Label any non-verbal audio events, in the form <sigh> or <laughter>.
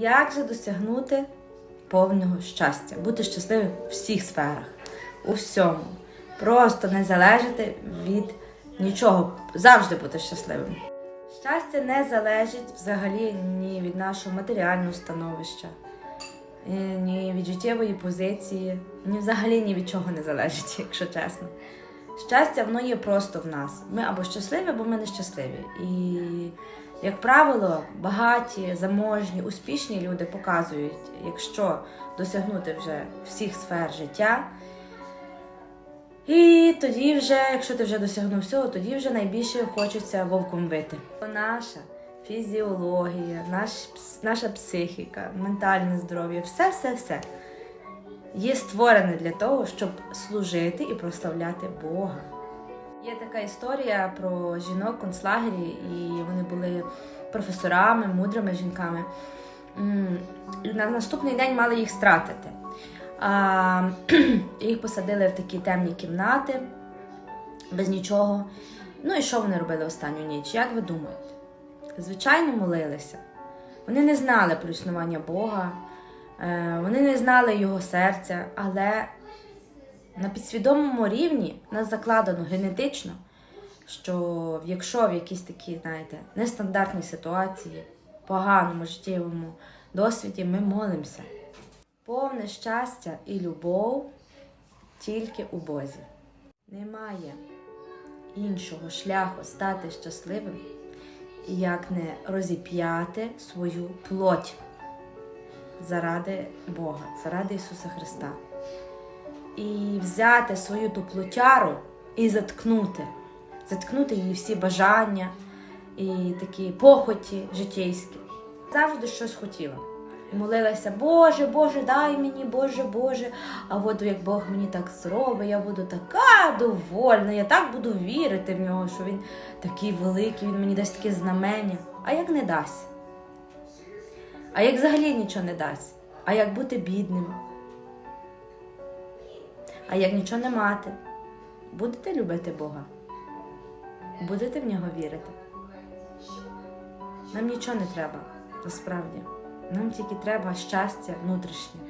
Як же досягнути повного щастя? Бути щасливим в всіх сферах, у всьому. Просто не залежати від нічого, завжди бути щасливим. Щастя не залежить взагалі ні від нашого матеріального становища, е, ні від життєвої позиції, ні взагалі ні від чого не залежить, <laughs> якщо чесно. Щастя, воно є просто в нас. Ми або щасливі, або ми нещасливі. І, як правило, багаті, заможні, успішні люди показують, якщо досягнути вже всіх сфер життя. І тоді вже, якщо ти вже досягнув всього, тоді вже найбільше хочеться вовком вити. Наша фізіологія, наш, наша психіка, ментальне здоров'я, все, все, все є створене для того, щоб служити і прославляти Бога. Є така історія про жінок в концлагері, і вони були професорами, мудрими жінками. На наступний день мали їх стратити. А, <clears throat> їх посадили в такі темні кімнати, без нічого. Ну і що вони робили останню ніч? Як ви думаєте? Звичайно, молилися. Вони не знали про існування Бога, е, вони не знали його серця, але на підсвідомому рівні нас закладено генетично, що якщо в якійсь такій, знаєте, нестандартній ситуації, поганому життєвому досвіді ми молимося. Повне щастя і любов тільки у Бозі. Немає іншого шляху стати щасливим, як не розіп'яти свою плоть заради Бога, заради Ісуса Христа. І взяти свою ту плотяру і заткнути, заткнути її всі бажання і такі похоті життєйські. Завжди щось хотіла. І молилася, Боже, Боже, дай мені, Боже, Боже. А от як Бог мені так зробить, я буду така довольна, я так буду вірити в нього, що він такий великий, він мені дасть таке знамення. А як не дасть? А як взагалі нічого не дасть? А як бути бідним? А як нічого не мати? Будете любити Бога? Будете в нього вірити? Нам нічого не треба, насправді. Нам тільки треба щастя внутрішнє.